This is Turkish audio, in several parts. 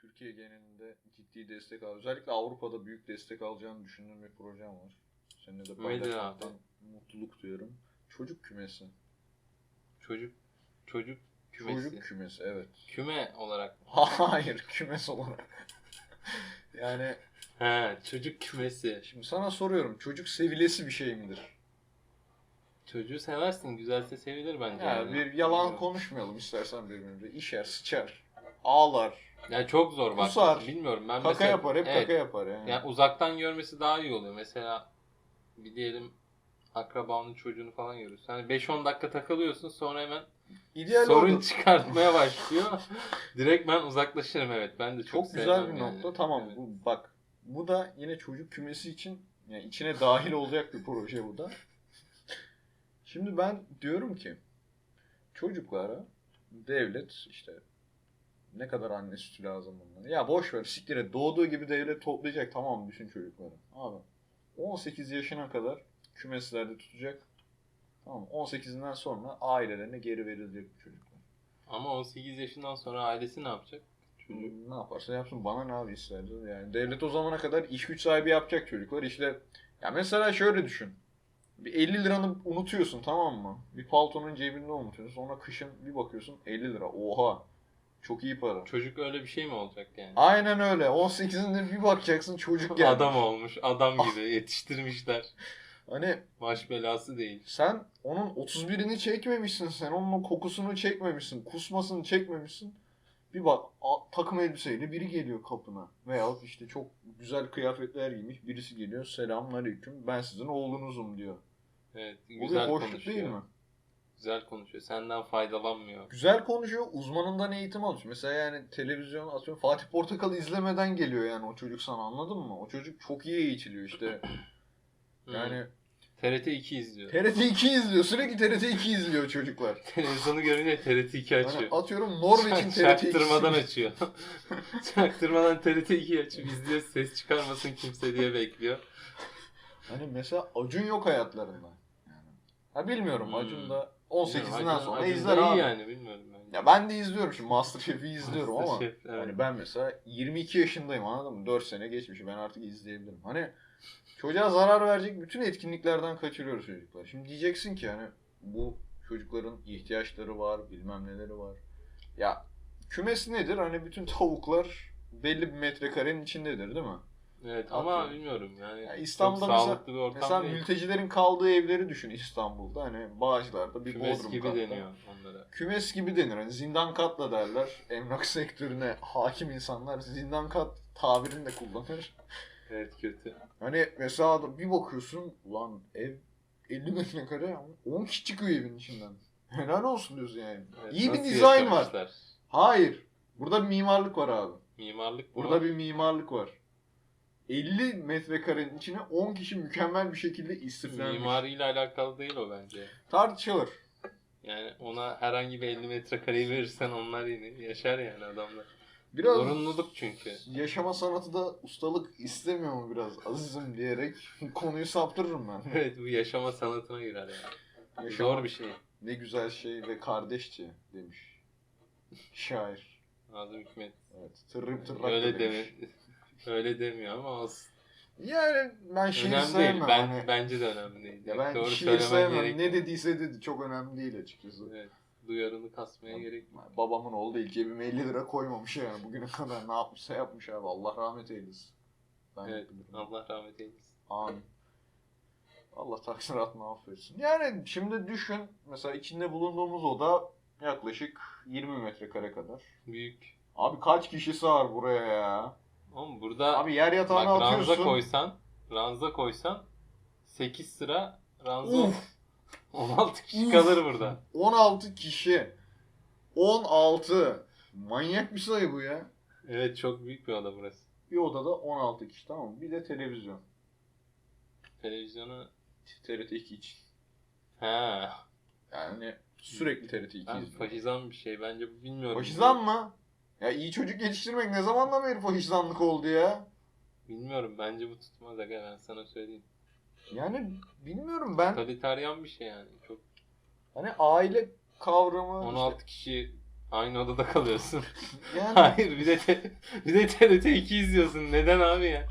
Türkiye genelinde ciddi destek al. Özellikle Avrupa'da büyük destek alacağını düşündüğüm bir projem var. Seninle de paylaşmaktan mutluluk duyuyorum. Çocuk kümesi. Çocuk çocuk kümesi. Çocuk kümesi evet. Küme olarak. mı? Hayır kümes olarak. yani He, çocuk kümesi. şimdi sana soruyorum çocuk sevilesi bir şey midir? Çocuğu seversin, güzelse sevilir bence. Ya yani. bir yalan konuşmayalım istersen birbirimize. İşer, sıçar, ağlar, Ya çok zor bak. Kusar. Bilmiyorum ben kaka mesela. yapar, hep evet, kaka yapar yani. Yani uzaktan görmesi daha iyi oluyor. Mesela bir diyelim akrabanın çocuğunu falan görüyorsun. Hani 5-10 dakika takılıyorsun sonra hemen İdeal sorun oldu. çıkartmaya başlıyor. Direkt ben uzaklaşırım evet. Ben de çok, Çok güzel bir yani. nokta. Tamam Evet. bu bak. Bu da yine çocuk kümesi için yani içine dahil olacak bir proje bu da. Şimdi ben diyorum ki çocuklara devlet işte ne kadar anne sütü lazım bunlara. Ya boş ver siktir et. Doğduğu gibi devlet toplayacak tamam bütün çocukları. Abi 18 yaşına kadar kümeslerde tutacak. Tamam mı? 18'inden sonra ailelerine geri verilecek bu çocuklar. Ama 18 yaşından sonra ailesi ne yapacak? Çocuk. Ne yaparsa yapsın bana ne abi isterdi yani devlet o zamana kadar iş güç sahibi yapacak çocuklar işte ya mesela şöyle düşün bir 50 liranı unutuyorsun tamam mı bir paltonun cebinde unutuyorsun sonra kışın bir bakıyorsun 50 lira oha çok iyi para Çocuk öyle bir şey mi olacak yani? aynen öyle 18'inde bir bakacaksın çocuk gelmiş Adam olmuş, adam gibi yetiştirmişler. hani Baş belası değil. sen onun 31'ini çekmemişsin sen onun kokusunu çekmemişsin kusmasını çekmemişsin bir bak a- takım elbiseyle biri geliyor kapına. Veyahut işte çok güzel kıyafetler giymiş birisi geliyor. Selamünaleyküm ben sizin oğlunuzum diyor. Evet, Bu bir güzel hoşluk konuşuyor. değil mi? Güzel konuşuyor. Senden faydalanmıyor. Güzel konuşuyor. Uzmanından eğitim almış. Mesela yani televizyon atıyorum Fatih Portakal izlemeden geliyor yani o çocuk sana anladın mı? O çocuk çok iyi eğitiliyor işte. Hı. Yani TRT 2 izliyor. TRT 2 izliyor. Sürekli TRT 2 izliyor çocuklar. Televizyonu görünce TRT 2 Yani açıyor. atıyorum Norveç'in TRT 2'si. Çaktırmadan açıyor. Çaktırmadan TRT 2 açıp izliyor. Ses çıkarmasın kimse diye bekliyor. Hani mesela Acun yok hayatlarında. Yani. Ha bilmiyorum Hmm. Acun da 18'inden Acun- sonra izler iyi abi. yani bilmiyorum ben. Ya ben de izliyorum şimdi Masterchef'i izliyorum ama Masterchef, evet. hani ben mesela 22 yaşındayım anladın mı? 4 sene geçmiş ben artık izleyebilirim. Hani çocuğa zarar verecek bütün etkinliklerden kaçırıyoruz çocuklar. Şimdi diyeceksin ki hani bu çocukların ihtiyaçları var, bilmem neleri var. Ya kümes nedir? Hani bütün tavuklar belli bir metrekarenin içindedir değil mi? Evet ama Atıyorum. bilmiyorum yani. Ya İstanbul'da çok mesela- bir ortam Mesela değil. mültecilerin kaldığı evleri düşün İstanbul'da. Hani Bağcılar'da bir Kümes Bodrum gibi katta. deniyor onlara. Kümes gibi denir. Hani zindan katla derler. Emlak sektörüne hakim insanlar zindan kat tabirini de kullanır. Evet kötü. Hani mesela da bir bakıyorsun ulan ev 50 metrekare ama 10 kişi çıkıyor evin içinden. Helal olsun diyorsun yani. Evet, İyi bir dizayn var. Hayır. Burada bir mimarlık var abi. Mimarlık mı? Burada bir mimarlık var. 50 metrekarenin içine 10 kişi mükemmel bir şekilde istiflenmiş. Mimariyle alakalı değil o bence. Tartışılır. Yani ona herhangi bir 50 metrekareyi verirsen onlar yine yaşar yani adamlar. Biraz Zorunluluk çünkü. yaşama sanatı da ustalık istemiyor mu biraz azizim diyerek konuyu saptırırım ben. Evet bu yaşama sanatına girer yani. Yaşama Zor bir şey. ne güzel şey ve kardeşçe demiş. Şair. Nazım Hikmet. Evet. Tırrım tırrak Öyle demiş. deme. Öyle demiyor ama olsun. Yani ben şiir önemli değil. sevmem. Ben, hani. bence de önemli değil. ya ben Doğru şiir sevmem. gerek. Ne dediyse dedi. Çok önemli değil açıkçası. Evet. Duyarını kasmaya gerek yok. Babamın oğlu değil. Cebime 50 lira koymamış yani. Bugüne kadar ne yapmışsa yapmış abi. Allah rahmet eylesin. Ben Evet. bilirim. Allah rahmet eylesin. Amin. Allah taksiratını affetsin. Yani şimdi düşün mesela içinde bulunduğumuz oda yaklaşık 20 metrekare kadar. Büyük. Abi kaç kişi sığar buraya ya? Ama burada Abi yer yatağına bak ranza atıyorsun. koysan ranza koysan 8 sıra ranza Uf. 16 kişi Uf. kalır burada. 16 kişi. 16. Manyak bir sayı bu ya. Evet çok büyük bir oda burası. Bir odada 16 kişi tamam mı? Bir de televizyon. Televizyonu TRT 2 için. he. Yani sürekli TRT 2 Ben faşizan bir şey bence bu bilmiyorum. Faşizan mı? Ya iyi çocuk yetiştirmek ne zamandan beri faşizanlık oldu ya? Bilmiyorum bence bu tutmaz aga ben sana söyleyeyim. Yani bilmiyorum ben. Totaliteryan bir şey yani. Çok Hani aile kavramı 16 kişi Aynı odada kalıyorsun. Yani Hayır bir de te- bir de TRT 2 izliyorsun. Neden abi ya?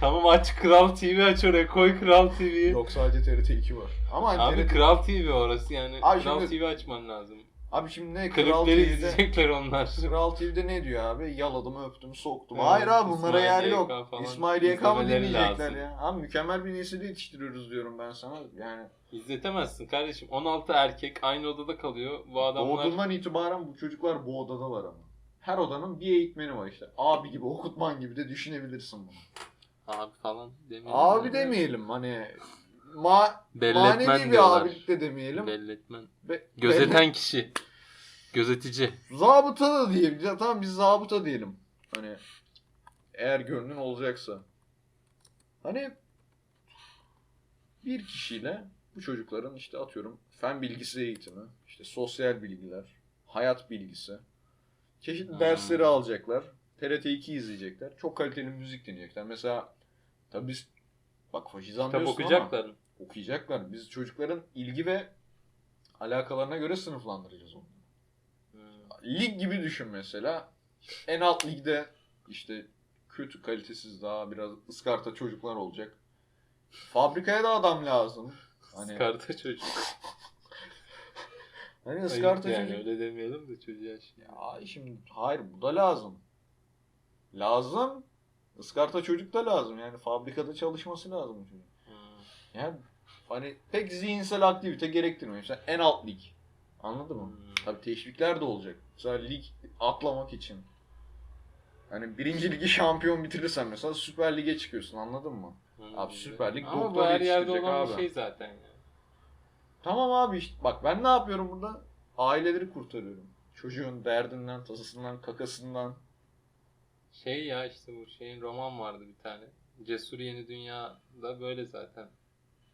Tamam aç Kral TV aç oraya koy Kral TV'yi. yok sadece TRT 2 var. Ama hani Abi TRT Kral TV orası yani. Abi Kral şimdi- TV açman lazım. Abi şimdi ne Kral Klipleri TV'de izleyecekler onlar. Kral TV'de ne diyor abi? Yaladım, öptüm, soktum. Evet, Hayır abi bunlara İsmail yer YK yok. falan İsmail YK mı izlemeleri dinleyecekler lazım. ya? Abi mükemmel bir nesil yetiştiriyoruz diyorum ben sana. Yani İzletemezsin kardeşim. 16 erkek aynı odada kalıyor. Bu adamlar doğduğundan itibaren bu çocuklar bu odadalar ama. Her odanın bir eğitmeni var işte. Abi gibi, okutman gibi de düşünebilirsin bunu. abi falan demeyelim. Abi de. demeyelim hani ma Belletmen manevi bir diyorlar. abilik de demeyelim. Belletmen. Be- Gözeten kişi. Gözetici. Zabıta da diyelim. Ya tamam biz zabıta diyelim. Hani eğer gönlün olacaksa. Hani bir kişiyle bu çocukların işte atıyorum fen bilgisi eğitimi, işte sosyal bilgiler, hayat bilgisi, çeşitli Hmm. dersleri alacaklar. TRT 2 izleyecekler. Çok kaliteli müzik dinleyecekler. Mesela tabii biz bak faşizan Kitap diyorsun okuyacaklar ama okuyacaklar. Biz çocukların ilgi ve alakalarına göre sınıflandıracağız onu. Lig gibi düşün mesela. En alt ligde işte kötü kalitesiz daha biraz ıskarta çocuklar olacak. Fabrikaya da adam lazım. Hani, Iskarta çocuk. hani ıskarta yani çocuk. öyle demeyelim de çocuğa şimdi. Ya şimdi hayır bu da lazım. Lazım. Iskarta çocuk da lazım. Yani fabrikada çalışması lazım. Hmm. Yani hani pek zihinsel aktivite gerektirmiyor. Mesela en alt lig. Anladın mı? Hmm. Tabii teşvikler de olacak. Mesela lig atlamak için. Hani birinci ligi şampiyon bitirirsen mesela Süper Lig'e çıkıyorsun anladın mı? Hmm. Abi Süper Lig Ama bu doktor her yerde yetiştirecek olan abi. bir şey zaten ya. Tamam abi işte bak ben ne yapıyorum burada? Aileleri kurtarıyorum. Çocuğun derdinden, tasasından, kakasından. Şey ya işte bu şeyin roman vardı bir tane. Cesur Yeni Dünya'da böyle zaten.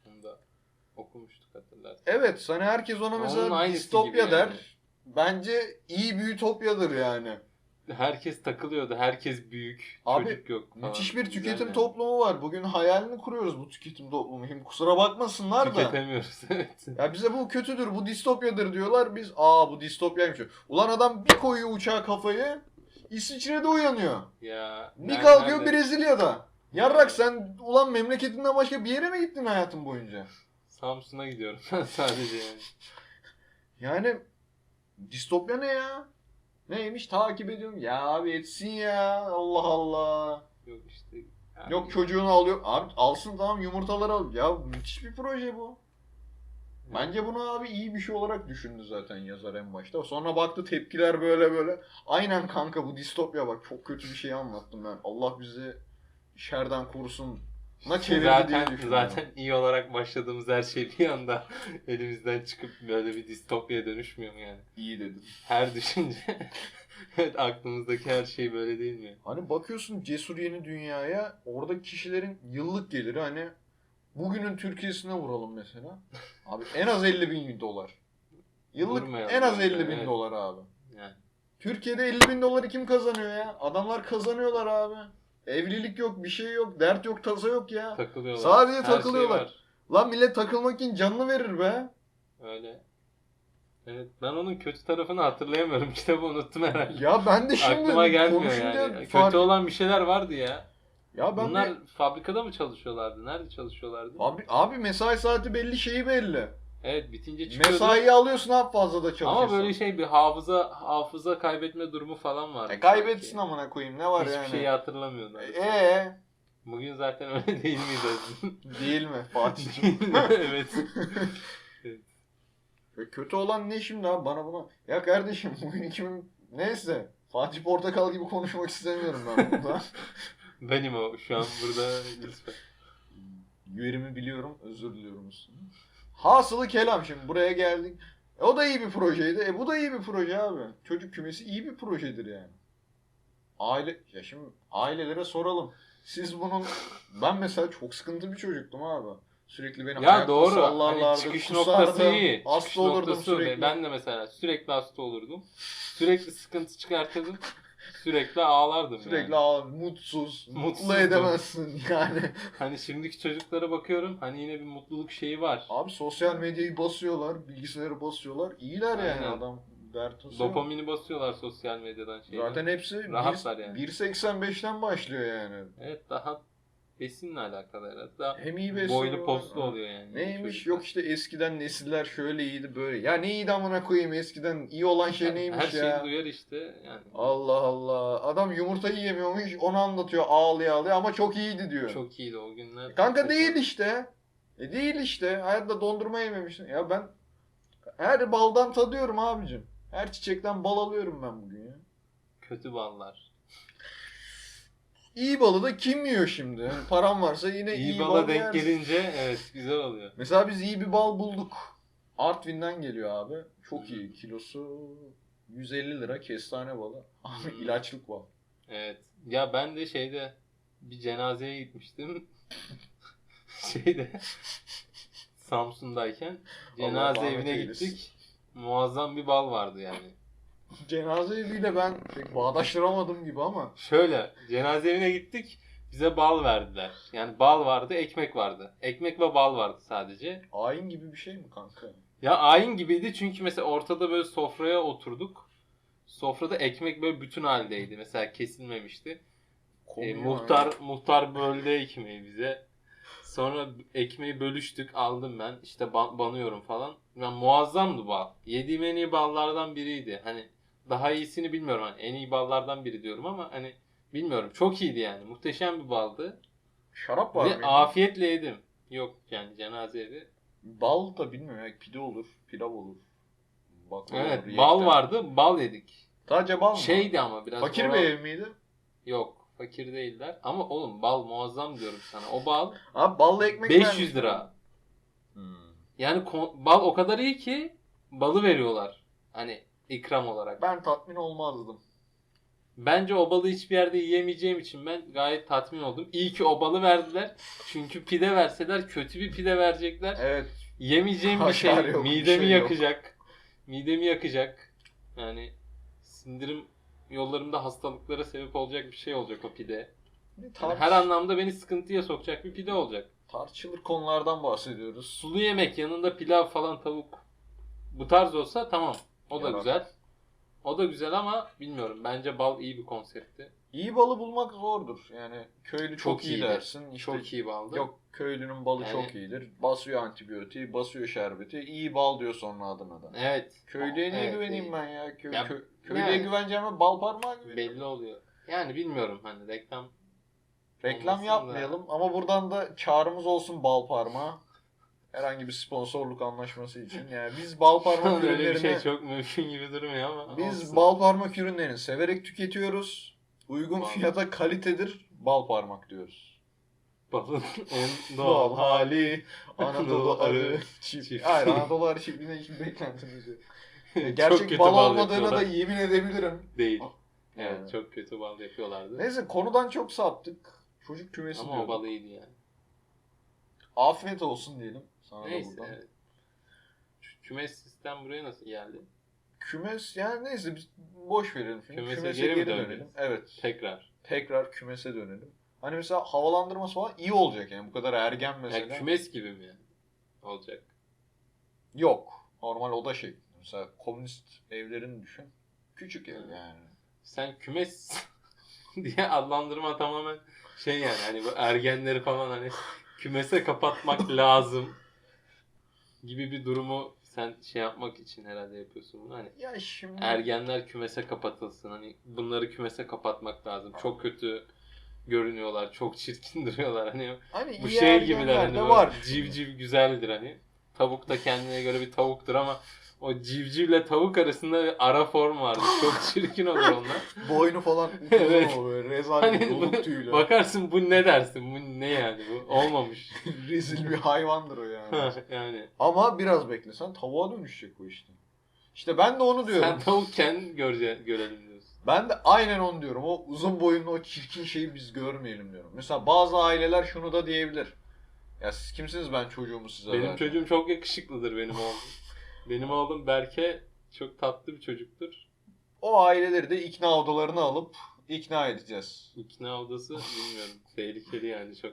Onu da okumuştuk hatırlarsın. Evet hani herkes ona Onun mesela aynısı distopya der. yani. Bence iyi bir ütopyadır yani. Herkes takılıyordu. Herkes büyük. Abi, çocuk yok falan. Müthiş bir Güzel tüketim yani. toplumu var. Bugün hayalini kuruyoruz bu tüketim toplumu. Şimdi kusura bakmasınlar da. Tüketemiyoruz evet. Ya bize bu kötüdür, bu distopyadır diyorlar. Biz aa bu distopyaymış. Ulan adam bir koyuyor uçağa kafayı. İsviçre'de uyanıyor. Ya. Bir kalkıyor nerede- Brezilya'da. Yarrak sen ulan memleketinden başka bir yere mi gittin hayatın boyunca? Samsun'a gidiyorum ben sadece yani. Yani distopya ne ya? Neymiş takip ediyorum. Ya abi etsin ya. Allah Allah. Yok işte. yani- Yok çocuğunu alıyor. Abi alsın tamam yumurtaları al. Ya müthiş bir proje bu. Bence bunu abi iyi bir şey olarak düşündü zaten yazar en başta. Sonra baktı tepkiler böyle böyle. Aynen kanka bu distopya bak çok kötü bir şey anlattım ben. Allah bizi şerden korusun. Çevirdi diye zaten, zaten iyi olarak başladığımız her şey bir anda elimizden çıkıp böyle bir distopyaya dönüşmüyor mu yani? İyi dedin. Her düşünce evet aklımızdaki her şey böyle değil mi? Hani bakıyorsun cesur yeni dünyaya orada kişilerin yıllık geliri hani bugünün Türkiye'sine vuralım mesela. Abi en az 50 bin dolar. Yıllık Vurmayalım en az yani, 50 bin evet. dolar abi. Yani Türkiye'de 50 bin doları kim kazanıyor ya? Adamlar kazanıyorlar abi. Evlilik yok, bir şey yok, dert yok, tasa yok ya. takılıyorlar. Sadece Her şey takılıyorlar. var. Lan millet takılmak için canını verir be. Öyle. Evet ben onun kötü tarafını hatırlayamıyorum. Kitabı unuttum herhalde. Ya ben de şimdi Aklıma gelmiyor yani. fark- Kötü olan bir şeyler vardı ya. Ya ben Bunlar de... fabrikada mı çalışıyorlardı? Nerede çalışıyorlardı? Abi, abi mesai saati belli şeyi belli. Evet bitince çıkıyordu. Mesaiyi alıyorsun abi fazla da çalışıyorsun. Ama böyle şey bir hafıza hafıza kaybetme durumu falan var. E, kaybetsin amına koyayım ne var Hiçbir yani? şeyi hatırlamıyorlar. Ee Bugün zaten öyle değil miydi? değil mi Fatih'ciğim? evet. E, Kötü olan ne şimdi abi bana buna? Ya kardeşim bugün 2000 neyse Fatih Portakal gibi konuşmak istemiyorum ben burada. Benim o şu an burada lütfen. Yerimi biliyorum özür diliyorum üstüne. Hasılı kelam şimdi buraya geldik. E, o da iyi bir projeydi. E bu da iyi bir proje abi. Çocuk kümesi iyi bir projedir yani. Aile ya şimdi ailelere soralım. Siz bunun ben mesela çok sıkıntı bir çocuktum abi. Sürekli beni Ya doğru. Hani çıkış noktası iyi. Hasta çıkış olurdum noktası sürekli. Ben de mesela sürekli hasta olurdum. Sürekli sıkıntı çıkartırdım. Sürekli ağlardım Sürekli yani. ağır, mutsuz, mutlu Mutsuzdum. edemezsin yani. Hani şimdiki çocuklara bakıyorum. Hani yine bir mutluluk şeyi var. Abi sosyal medyayı basıyorlar, bilgisayarı basıyorlar. İyiler yani Aynen. adam. yok. Dopamini basıyorlar sosyal medyadan şeyden. Zaten hepsi Rahatlar bir- yani. 1.85'ten başlıyor yani. Evet daha besinle alakalı. Daha Hem iyi boylu besliyorlar. postlu oluyor yani. Neymiş çocuklar. yok işte eskiden nesiller şöyle iyiydi böyle. Ya ne iyiydi amına koyayım eskiden iyi olan şey neymiş Her ya. şeyi duyar işte. Yani Allah Allah. Adam yumurta yiyemiyormuş onu anlatıyor ağlaya ağlaya ama çok iyiydi diyor. çok iyiydi o günler. Kanka Muhteşem. değil işte. E değil işte. Hayatta dondurma yememişsin. Ya ben her baldan tadıyorum abicim. Her çiçekten bal alıyorum ben bugün ya. Kötü ballar. İyi balı da kim yiyor şimdi? Yani param varsa yine iyi, İyi bal bala denk yersin. gelince evet güzel oluyor. Mesela biz iyi bir bal bulduk. Artvin'den geliyor abi. Çok iyi. Kilosu 150 lira kestane balı. Abi ilaçlık bal. Evet. Ya ben de şeyde bir cenazeye gitmiştim. şeyde Samsun'dayken cenaze rahmet evine eylesin. gittik. Muazzam bir bal vardı yani. Cenaze eviyle ben pek bağdaştıramadım gibi ama. Şöyle cenaze evine gittik. Bize bal verdiler. Yani bal vardı, ekmek vardı. Ekmek ve bal vardı sadece. Ayin gibi bir şey mi kanka? Ya ayin gibiydi çünkü mesela ortada böyle sofraya oturduk. Sofrada ekmek böyle bütün haldeydi. Mesela kesilmemişti. E, muhtar muhtar böldü ekmeği bize. Sonra ekmeği bölüştük. Aldım ben. İşte ba- banıyorum falan. Yani muazzamdı bal. Yediğim en iyi ballardan biriydi. Hani daha iyisini bilmiyorum. Hani en iyi ballardan biri diyorum ama hani bilmiyorum. Çok iyiydi yani. Muhteşem bir baldı. Şarap var Ve mıydı? afiyetle yedim. Yok yani cenaze evi. Bal da bilmiyorum ya pide olur, pilav olur. Baklava Evet olur, bal yekten. vardı. Bal yedik. Sadece bal mı? Şeydi ama biraz Fakir oral- bir ev miydi? Yok fakir değiller. Ama oğlum bal muazzam diyorum sana. O bal Abi ballı ekmek 500 vermiş. lira. Hmm. Yani bal o kadar iyi ki balı veriyorlar. Hani ikram olarak. Ben tatmin olmazdım. Bence o balı hiçbir yerde yiyemeyeceğim için ben gayet tatmin oldum. İyi ki o balı verdiler. Çünkü pide verseler kötü bir pide verecekler. Evet. Yemeyeceğim bir şey. Yok, bir midemi şey yok. yakacak. Midemi yakacak. Yani sindirim yollarımda hastalıklara sebep olacak bir şey olacak o pide. Yani Tartış- her anlamda beni sıkıntıya sokacak bir pide olacak. tartışılır konulardan bahsediyoruz. Sulu yemek yanında pilav falan tavuk. Bu tarz olsa tamam. O da güzel. O da güzel ama bilmiyorum. Bence bal iyi bir konseptti. İyi balı bulmak zordur. Yani köylü çok, Çok iyi iyiydi. dersin. İşte Çok iyi baldı. Yok köylünün balı Yani- çok iyidir. Basıyor antibiyotiği, basıyor şerbeti. İyi bal diyor sonra adına da. Evet. Köylüye niye Evet, güveneyim iyi. ben ya? Kö- Ya, kö- köylüye yani- güveneceğime bal parmağı güveneyim. Belli oluyor. Yani bilmiyorum hani reklam Reklam Olmasın da. yapmayalım ama buradan da çağrımız olsun bal parmağı. Herhangi bir sponsorluk anlaşması için. Yani biz bal parmak öyle bir ürünlerini şey çok mümkün gibi durmuyor ama biz olsun. bal parmak ürünlerini severek tüketiyoruz. Uygun fiyata kalitedir. Bal parmak diyoruz. balın en Doğal hali Anadolu arı çift. Hayır Anadolu arı çiftliğine hiçbir beklentimiz yok. Gerçek bal, bal olmadığına da yemin edebilirim. değil. Yani. Evet çok kötü bal yapıyorlardı. Neyse konudan çok saptık. Çocuk kümesi Ama o diyorduk. bal iyiydi yani. Afiyet olsun diyelim. Sana da Neyse buradan. evet. Kü- Kümes sistem buraya nasıl geldi? Kümes yani neyse biz boş verelim şimdi. Kümese Kümese, geri geri, döneceğiz? dönelim. Evet. Tekrar. Tekrar kümese dönelim. Hani mesela havalandırması falan iyi olacak yani. Bu kadar ergen mesela. Yani kümes gibi mi yani? Olacak. Yok. Normal oda şekli. Mesela komünist evlerini düşün. Küçük ev Hı. yani. Sen kümes diye adlandırma tamamen şey yani hani bu ergenleri falan hani kümese kapatmak lazım gibi bir durumu sen şey yapmak için herhalde yapıyorsun bunu. Hani Ya şimdi ergenler kümese kapatılsın. Hani bunları kümese kapatmak lazım. Çok kötü görünüyorlar. Çok çirkin duruyorlar. Hani hani bu şey gibiler hani var. civciv güzeldir hani. Tavuk da kendine göre bir tavuktur ama o civcivle tavuk arasında bir ara form vardır. Çok çirkin olur onlar. Boynu falan Evet. oluyor. Rezalet Hani bu- tüyle. Bakarsın bu ne dersin? Bu ne yani bu? Olmamış. Rezil bir hayvandır o yani. yani Ama biraz beklesen tavuğa dönüşecek o işte. İşte ben de onu diyorum. sen tavukken görece, görelim diyorsun. Ben de aynen onu diyorum. O uzun boyunlu o çirkin şeyi biz görmeyelim diyorum. Mesela bazı aileler şunu da diyebilir. Ya siz kimsiniz ben çocuğumu size Benim vereceğim. çocuğum çok yakışıklıdır benim oğlum. benim oğlum Berke çok tatlı bir çocuktur. O aileleri de ikna odalarına alıp ikna edeceğiz. İkna odası bilmiyorum. Tehlikeli yani çok.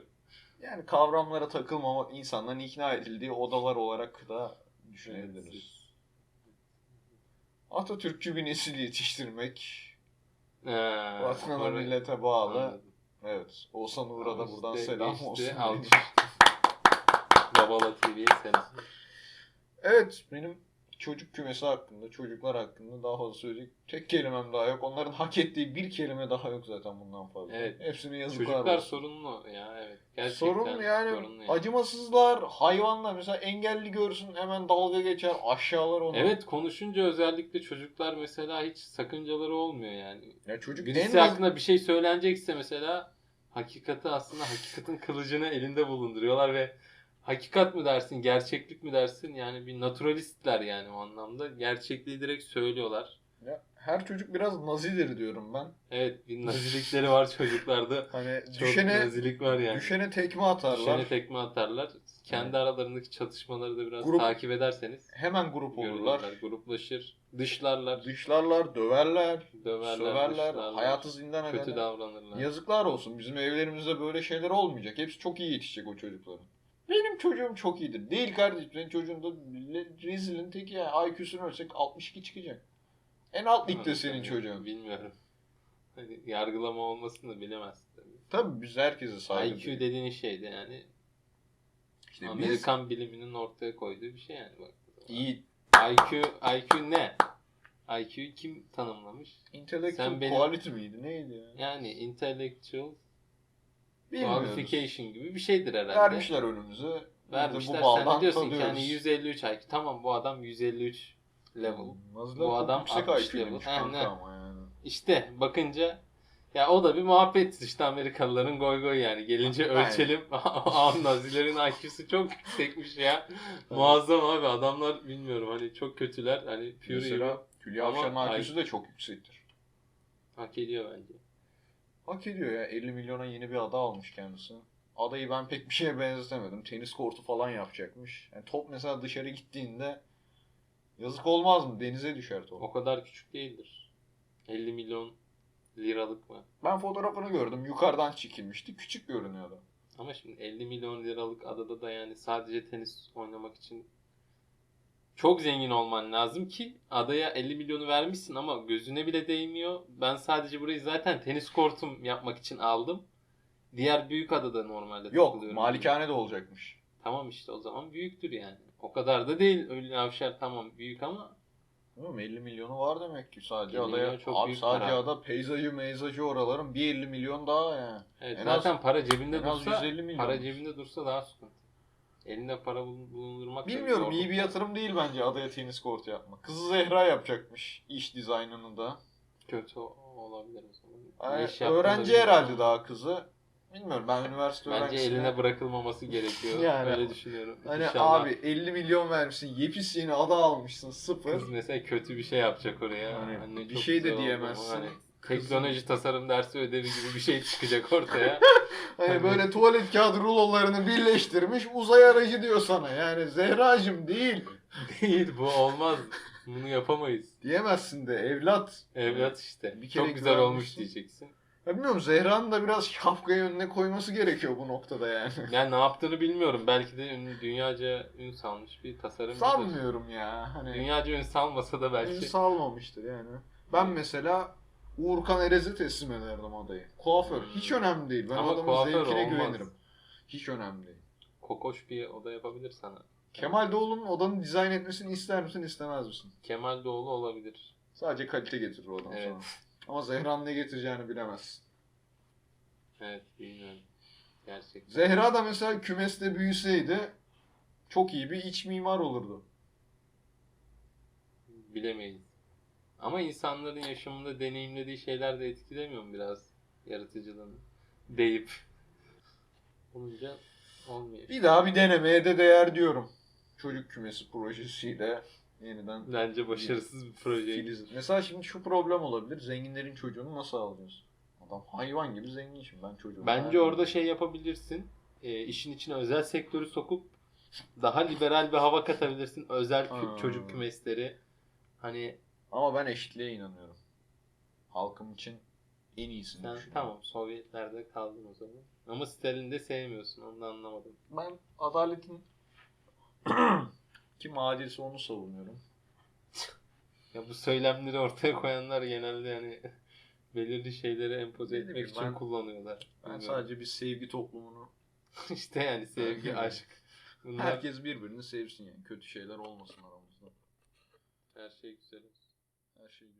Yani kavramlara takılmamak insanların ikna edildiği odalar olarak da düşünebiliriz. Atatürkçü bir nesil yetiştirmek. Ee, Vatana millete bağlı. Anladım. Evet. Oğuzhan Uğur'a da İşte buradan selam olsun. alkış. Babala TV'ye selam. Evet benim çocuk kümesi hakkında, çocuklar hakkında daha fazla söyleyecek tek kelimem daha yok. Onların hak ettiği bir kelime daha yok zaten bundan fazla. Evet. Hepsine yazıklar Çocuklar olsun. sorunlu ya evet. Gerçekten Sorun yani sorunlu yani. acımasızlar, hayvanlar mesela engelli görsün hemen dalga geçer, aşağılar onu. Evet konuşunca özellikle çocuklar mesela hiç sakıncaları olmuyor yani. Ya çocuk Birisi en hakkında bir şey söylenecekse mesela hakikati aslında hakikatin kılıcını elinde bulunduruyorlar ve hakikat mı dersin, gerçeklik mi dersin? Yani bir naturalistler yani o anlamda. Gerçekliği direkt söylüyorlar. Ya her çocuk biraz nazidir diyorum ben. Evet bir nazilikleri var çocuklarda. Hani Çok düşene nazilik var yani. düşene tekme atarlar. Düşene tekme atarlar. Kendi aralarındaki çatışmaları da biraz Grup- takip ederseniz Hemen grup olurlar. Gruplaşır. Dışlarlar. Dışlarlar, döverler, Döverler. söverler, dışlarlar, hayatı zindan Kötü ederler. davranırlar. Yazıklar olsun. Bizim evlerimizde böyle şeyler olmayacak. Hepsi çok iyi yetişecek o çocukların. Benim çocuğum çok iyidir. Değil kardeşim. Senin çocuğun da rezilin teki ya. IQ'sunu ölçsek 62 çıkacak. En alt ligde senin çocuğun. Bilmiyorum. Hani yargılama olmasını da bilemezsin tabii. Tabii biz herkese saygı IQ duyuyoruz. dediğin şeydi yani İşte biz Amerikan biliminin ortaya koyduğu bir şey yani bak. iyi IQ IQ ne? IQ'yu kim tanımlamış? intellectual Sen benim- quality miydi? Neydi ya? Yani intellectual Bilmiyoruz. qualification gibi bir şeydir herhalde. Vermişler önümüze. Vermişler. bu Sen diyorsun ki tadıyoruz. hani 153 IQ. Tamam bu adam 153 level. Naziler Bu adam yüksek 60 IQ'luymuş level. Aynen. yani. İşte bakınca ya o da bir muhabbet işte Amerikalıların goy goy yani. Gelince ölçelim. Aa Nazilerin IQ'su çok yüksekmiş ya. Muazzam abi adamlar bilmiyorum hani çok kötüler. Hani gibi Mesela Hülya Avşar'ın IQ'su da çok yüksektir. hak ediyor bence. Hak ediyor ya. 50 milyona yeni bir ada almış kendisi. Adayı ben pek bir şeye benzetemedim. Tenis kortu falan yapacakmış. Yani top mesela dışarı gittiğinde yazık olmaz mı? Denize düşer top. O kadar küçük değildir. 50 milyon liralık mı? Ben fotoğrafını gördüm. Yukarıdan çekilmişti. Küçük görünüyordu. Ama şimdi 50 milyon liralık adada da yani sadece tenis oynamak için çok zengin olman lazım ki adaya 50 milyonu vermişsin ama gözüne bile değmiyor. Ben sadece burayı zaten tenis kortum yapmak için aldım. Diğer büyük adada normalde Yok. Malikane de olacakmış. Tamam işte o zaman büyüktür yani. O kadar da değil. Öyle Avşar tamam büyük ama mi? 50 milyonu var demek ki sadece 50 adaya. çok Abi büyük sadece para. ada peyzajı meyzajı oraların bir 50 milyon daha yani. evet, En zaten para cebinde az dursa 150 milyon. para cebinde dursa daha sıkıntı. Elinde para bulun- bulundurmak Bilmiyorum iyi bir yatırım değil bence adaya tenis kortu yapmak. Kızı Zehra yapacakmış iş dizaynını da. kötü olabilir o zaman. Yani öğrenci herhalde daha kızı. Bilmiyorum ben üniversite Bence eline bırakılmaması gerekiyor. Yani. Öyle düşünüyorum. Hani İnşallah abi 50 milyon vermişsin, yepis yeni ada almışsın sıfır. kız mesela kötü bir şey yapacak oraya. Yani Anne bir şey de diyemezsin. Hani teknoloji tasarım dersi ödevi gibi bir şey çıkacak ortaya. Hani böyle tuvalet kağıdı rulolarını birleştirmiş uzay aracı diyor sana. Yani Zehracım değil. Değil bu olmaz. Bunu yapamayız. Diyemezsin de evlat. Evlat işte. Bir kere çok güzel olmuş diyeceksin. Ya bilmiyorum Zehra'nın da biraz şapkayı önüne koyması gerekiyor bu noktada yani. Yani ne yaptığını bilmiyorum. Belki de ünlü, dünyaca ün salmış bir tasarımcıdır. Sanmıyorum ya. Hani Dünyaca ün salmasa da belki. İnsan almamıştır yani. Ben mesela Uğurkan Erez'e teslim ederdim adayı. Kuaför. Hmm. Hiç önemli değil. Ben Ama adamın kuaför zevkine olmaz. güvenirim. Hiç önemli değil. Kokoş bir oda yapabilir sana. Kemal Doğulu'nun odanı dizayn etmesini ister misin istemez misin? Kemal Doğulu olabilir. Sadece kalite getirir o adam Evet. sana. Ama Zehra'nın ne getireceğini bilemezsin. Evet bilmiyorum. Gerçekten. Zehra da mesela kümeste büyüseydi çok iyi bir iç mimar olurdu. Bilemeyiz. Ama insanların yaşamında deneyimlediği şeyler de etkilemiyor mu biraz yaratıcılığını? Deyip. Olunca olmuyor. Bir daha bir denemeye de değer diyorum. Çocuk kümesi projesiyle yeniden Bence başarısız bir proje. Filiz. Mesela şimdi şu problem olabilir. Zenginlerin çocuğunu nasıl alıyorsun? Adam hayvan gibi zengin şimdi ben çocuğumu. Bence orada şey yapabilirsin. E, işin içine özel sektörü sokup daha liberal bir hava katabilirsin. Özel kü- çocuk kümesleri. Hani Ama ben eşitliğe inanıyorum. Halkım için en iyisini sen düşünüyorum. tamam Sovyetlerde kaldın o zaman. Ama Stalin'i de sevmiyorsun. Onu da anlamadım. Ben adaletin kim adilse onu savunuyorum. Ya bu söylemleri ortaya koyanlar genelde yani belirli şeyleri empoze Ne etmek bileyim, için ben- kullanıyorlar. Ben Bilmiyorum. sadece bir sevgi toplumunu işte yani sevgi, aşk. Bunlar herkes birbirini sevsin yani. Kötü şeyler olmasın aramızda. her şey güzel olsun. Her şey güzel olacak.